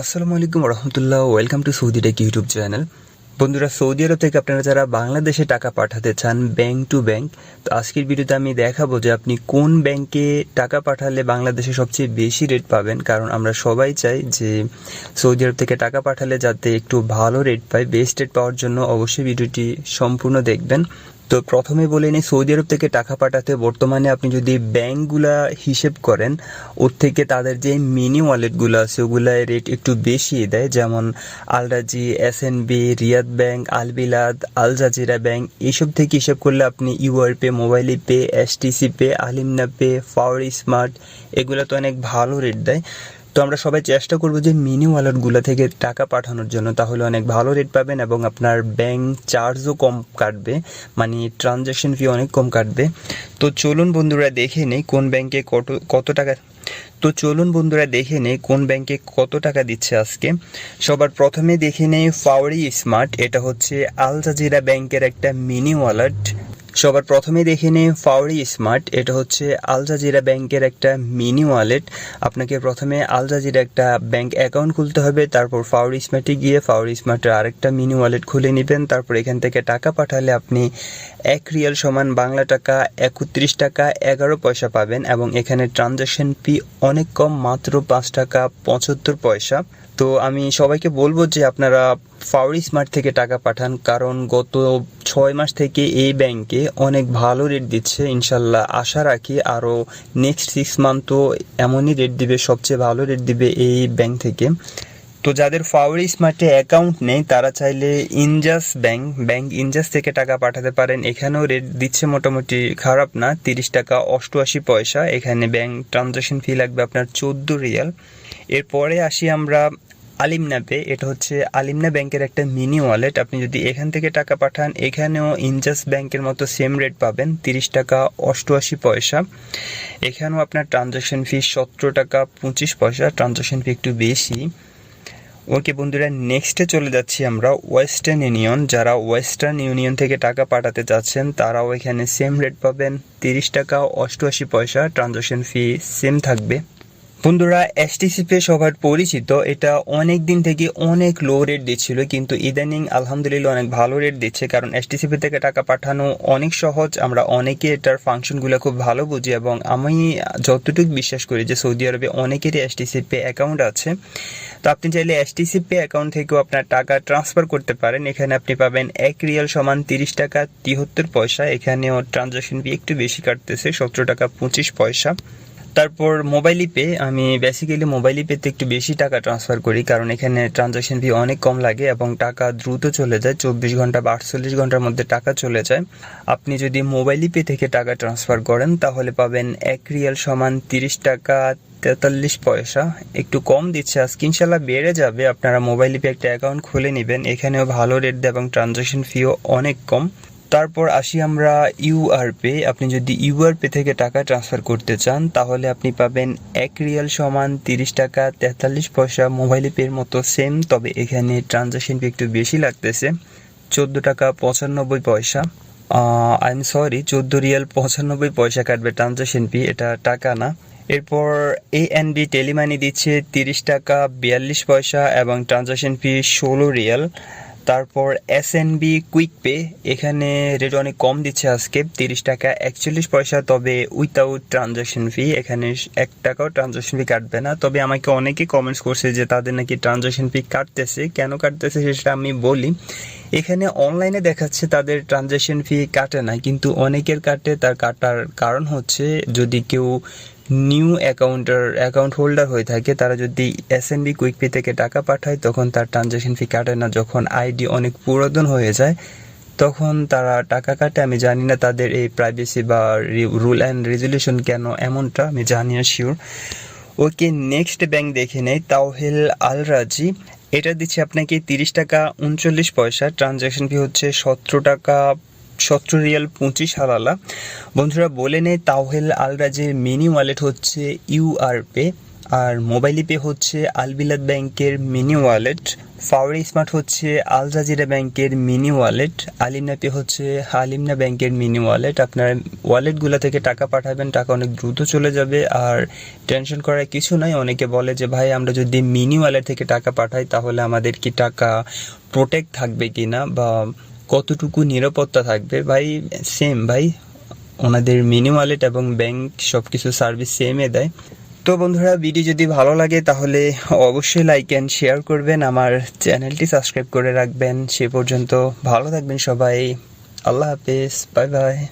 আসসালামু আলাইকুম রহমতুল্লাহ welcome to Saudi tech YouTube channel. বন্ধুরা, সৌদি আরব থেকে আপনারা যারা বাংলাদেশে টাকা পাঠাতে চান, ব্যাংক টু ব্যাংক, তো আজকের ভিডিওতে আমি দেখাবো যে আপনি কোন ব্যাংকে টাকা পাঠালে বাংলাদেশে সবচেয়ে বেশি রেট পাবেন। কারণ আমরা সবাই চাই যে সৌদি আরব থেকে টাকা পাঠালে যাতে একটু ভালো রেট পাই বেস্ট রেট পাওয়ার জন্য অবশ্যই ভিডিওটি সম্পূর্ণ দেখবেন। তো প্রথমে বলে নিই, সৌদি আরব থেকে টাকা পাঠাতে বর্তমানে আপনি যদি ব্যাংকগুলা হিসেব করেন, ওর থেকে তাদের যে মিনি ওয়ালেটগুলো আছে, ওগুলায় রেট একটু বেশি দেয়। যেমন Al Rajhi S N B, Riyad bank Albilad Al Jazira bank এইসব থেকে হিসেব করলে আপনি UR pay, mobile pay STC pay, Alinma pay ফাওয়ার smart, এগুলো তো অনেক ভালো রেট দেয়। তো আমরা সবাই চেষ্টা করব যে মিনি ওয়ালেটগুলো থেকে টাকা পাঠানোর জন্য। তাহলে অনেক ভালো রেট পাবেন এবং আপনার ব্যাংক চার্জও কম কাটবে। মানে ট্রানজ্যাকশন ফি অনেক কম কাটবে। তো চলুন বন্ধুরা দেখে নেই কোন ব্যাংকে কত কত টাকা। তো চলুন বন্ধুরা দেখে নেই কোন ব্যাংকে কত টাকা দিচ্ছে আজকে। সবার প্রথমে দেখে নেই ফাওয়ারি স্মার্ট এটা হচ্ছে আল জাজিরা ব্যাংকের একটা মিনি ওয়ালেট সবার প্রথমে দেখে নিই ফাওরি স্মার্ট। এটা হচ্ছে আলজাজিরা ব্যাংকের একটা মিনি ওয়ালেট। আপনাকে প্রথমে আলজাজিরা একটা ব্যাংক অ্যাকাউন্ট খুলতে হবে, তারপর ফাওরি স্মার্টে গিয়ে ফাওরি স্মার্টের আরেকটা মিনি ওয়ালেট খুলে নেবেন। তারপর এখান থেকে টাকা পাঠালে আপনি এক রিয়াল সমান বাংলা টাকা একত্রিশ টাকা এগারো পয়সা পাবেন এবং এখানে ট্রানজ্যাকশন ফি অনেক কম, মাত্র পাঁচ টাকা পঁচাত্তর পয়সা। তো আমি সবাইকে বলব যে আপনারা ফাওরি স্মার্ট থেকে টাকা পাঠান, কারণ গত ছয় মাস থেকে এই ব্যাংকে অনেক ভালো রেট দিচ্ছে, ইনশাল্লাহ। আশা রাখি আরও নেক্সট সিক্স মান্থও এমনই রেট দিবে, সবচেয়ে ভালো রেট দিবে এই ব্যাংক থেকে। তো যাদের ফাওয়ারি স্মার্টে অ্যাকাউন্ট নেই, তারা চাইলে ইনজাস ব্যাংক ব্যাংক ইনজাস থেকে টাকা পাঠাতে পারেন। এখানেও রেট দিচ্ছে মোটামুটি খারাপ না, তিরিশ টাকা অষ্টআশি পয়সা। এখানে ব্যাংক ট্রানজাকশন ফি লাগবে আপনার চোদ্দ রিয়াল। এরপরে আসি আমরা আলিমনা পে এটা হচ্ছে আলিমনা ব্যাংকের একটা মিনি ওয়ালেট আপনি যদি এখান থেকে টাকা পাঠান, এখানেও ইনজাস ব্যাংকের মতো সেম রেট পাবেন, তিরিশ টাকা অষ্টআশি পয়সা। এখানেও আপনার ট্রানজাকশন ফি সতেরো টাকা পঁচিশ পয়সা ট্রানজাকশন ফি একটু বেশি। ওকে বন্ধুরা নেক্সটে চলে যাচ্ছি আমরা ওয়েস্টার্ন ইউনিয়ন যারা ওয়েস্টার্ন ইউনিয়ন থেকে টাকা পাঠাতে চাচ্ছেন তারাও এখানে সেম রেট পাবেন, তিরিশ টাকা অষ্টআশি পয়সা ট্রানজাকশন ফি সেম থাকবে। বন্ধুরা এসটিসি পে সবার পরিচিত, এটা অনেক দিন থেকে অনেক লো রেট দিচ্ছিল, কিন্তু ইদানিং আলহামদুলিল্লাহ অনেক ভালো রেট দিচ্ছে, কারণ এসটিসি পে থেকে টাকা পাঠানো অনেক সহজ। আমরা অনেকে এটার ফাংশনগুলো খুব ভালো বুঝি, এবং আমি যতটুকু বিশ্বাস করি যে সৌদি আরবে অনেকেরই এসটিসি পে অ্যাকাউন্ট আছে। তো আপনি চাইলে এসটিসি পে অ্যাকাউন্ট থেকেও আপনার টাকা ট্রান্সফার করতে পারেন। এখানে আপনি পাবেন এক রিয়াল সমান তিরিশ টাকা তিহত্তর পয়সা। এখানেও ট্রানজাকশন ফি একটু বেশি কাটতেছে, সতেরো টাকা পঁচিশ পয়সা। তারপর মোবাইল পে আমি বেসিক্যালি মোবাইল পেতে একটু বেশি টাকা ট্রান্সফার করি, কারণ এখানে ট্রানজাকশন ফি অনেক কম লাগে এবং টাকা দ্রুত চলে যায়, চব্বিশ ঘণ্টা বা আটচল্লিশ ঘণ্টার মধ্যে টাকা চলে যায়। আপনি যদি মোবাইল পে থেকে টাকা ট্রান্সফার করেন, তাহলে পাবেন এক রিয়াল সমান তিরিশ টাকা তেতাল্লিশ পয়সা। একটু কম দিচ্ছে, আজকে ইনশাল্লাহ বেড়ে যাবে। আপনারা মোবাইল পে একটা অ্যাকাউন্ট খুলে নেবেন, এখানেও ভালো রেট দেয় এবং ট্রানজাকশন ফিও অনেক কম। তারপর আসি আমরা ইউআর পে আপনি যদি ইউআর পে থেকে টাকা ট্রান্সফার করতে চান, তাহলে আপনি পাবেন এক রিয়াল সমান তিরিশ টাকা তেতাল্লিশ পয়সা মোবাইল পের মতো সেম তবে এখানে ট্রানজাকশন ফি একটু বেশি লাগতেছে, চোদ্দ টাকা পঁচানব্বই পয়সা। আই এম সরি চোদ্দ রিয়াল পঁচানব্বই পয়সা কাটবে ট্রানজাকশন ফি এটা টাকা না। এরপর এ এন বি টেলিমানি দিচ্ছে তিরিশ টাকা বিয়াল্লিশ পয়সা এবং ট্রানজাকশন ফি ষোলো রিয়াল। তারপর S N B quick pay এখানে রেট অনেক কম দিচ্ছে আজকে, তিরিশ টাকা একচল্লিশ পয়সা, তবে উইথাউট ট্রানজাকশন ফি এখানে এক টাকাও ট্রানজাকশন ফি কাটবে না। তবে আমাকে অনেকে কমেন্টস করছে যে তাদের নাকি ট্রানজাকশন ফি কাটতেছে। কেন কাটতেছে সেটা আমি বলি। এখানে অনলাইনে দেখাচ্ছে তাদের ট্রানজাকশন ফি কাটে না, কিন্তু অনেকের কাটে। তার কাটার কারণ হচ্ছে যদি কেউ নিউ অ্যাকাউন্টার অ্যাকাউন্ট হোল্ডার হয়ে থাকে, তারা যদি S N B quick pay থেকে টাকা পাঠায়, তখন তার ট্রানজ্যাকশন ফি কাটে না। যখন আইডি অনেক পুরাতন হয়ে যায়, তখন তারা টাকা কাটে। আমি জানি না তাদের এই প্রাইভেসি বা রুল অ্যান্ড রেজুলেশন কেন এমনটা, আমি জানি না শিওর ওকে নেক্সট ব্যাংক দেখে নেই, তাওহেল আল রাজি এটা দিচ্ছে আপনাকে তিরিশ টাকা উনচল্লিশ পয়সা। ট্রানজ্যাকশন ফি হচ্ছে সতেরো টাকা, সতেরো রিয়াল পঁচিশ হালালা। বন্ধুরা বলে নেই, তাওহেল আলরাজের মিনি ওয়ালেট হচ্ছে ইউআর পে আর মোবাইল পে হচ্ছে আলবিলাদ ব্যাংকের মিনি ওয়ালেট ফাওয়ারি স্মার্ট হচ্ছে আল জাজিরা ব্যাংকের মিনি ওয়ালেট, আলিমনা পে হচ্ছে আলিমনা ব্যাংকের মিনি ওয়ালেট। আপনার ওয়ালেটগুলো থেকে টাকা পাঠাবেন, টাকা অনেক দ্রুত চলে যাবে আর টেনশন করার কিছু নাই। অনেকে বলে যে, ভাই, আমরা যদি মিনি ওয়ালেট থেকে টাকা পাঠাই, তাহলে আমাদের কি টাকা প্রোটেক্ট থাকবে কিনা বা কতটুকু নিরাপত্তা থাকবে? ভাই সেম ভাই। ওনাদের মিনি ওয়ালেট এবং ব্যাংক সব কিছু সার্ভিস সেমে দেয়। তো বন্ধুরা ভিডিও যদি ভালো লাগে তাহলে অবশ্যই লাইক অ্যান্ড শেয়ার করবেন, আমার চ্যানেলটি সাবস্ক্রাইব করে রাখবেন। সে পর্যন্ত ভালো থাকবেন সবাই। আল্লাহ হাফেজ বাই বাই